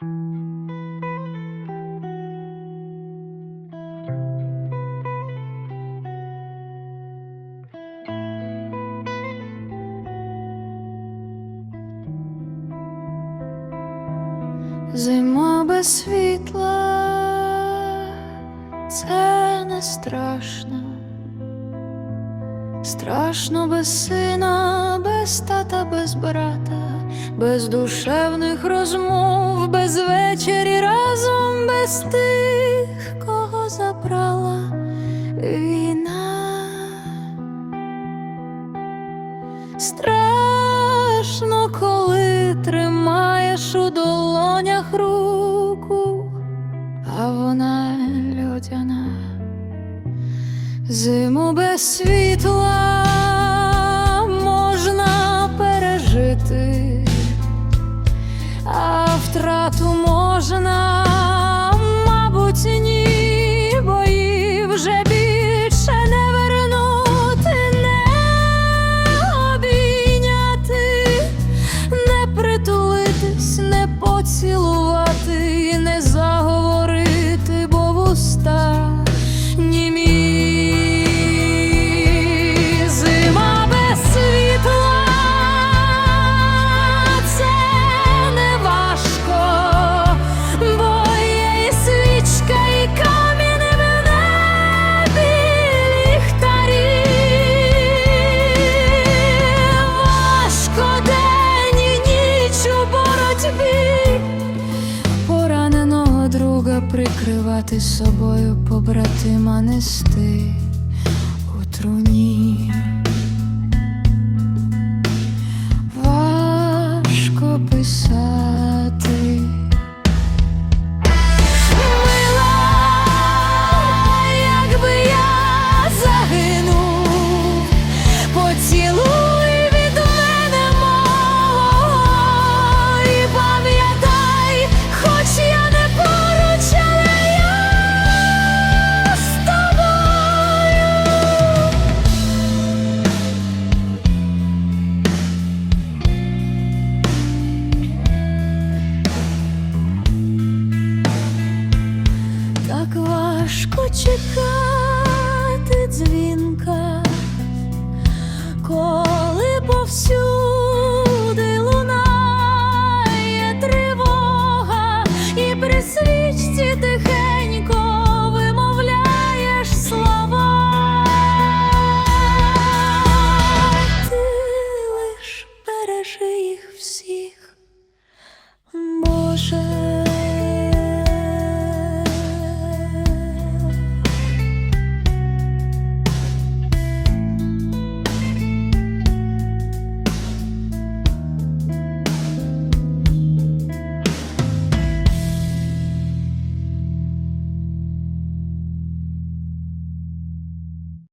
Зима без світла, це не страшно. Страшно без сина, без тата, без брата, без душевних розмов, без вечері разом, без тих, кого забрала війна. Страшно, коли тримаєш у долонях руку, а вона людяна. Зиму без світла можна пережити, а втрату можна, прикривати собою, побратима нести у труні. чекати дзвінка, коли повсюди лунає тривога і при свічці тихенько вимовляєш слова, лиш бережи їх всіх.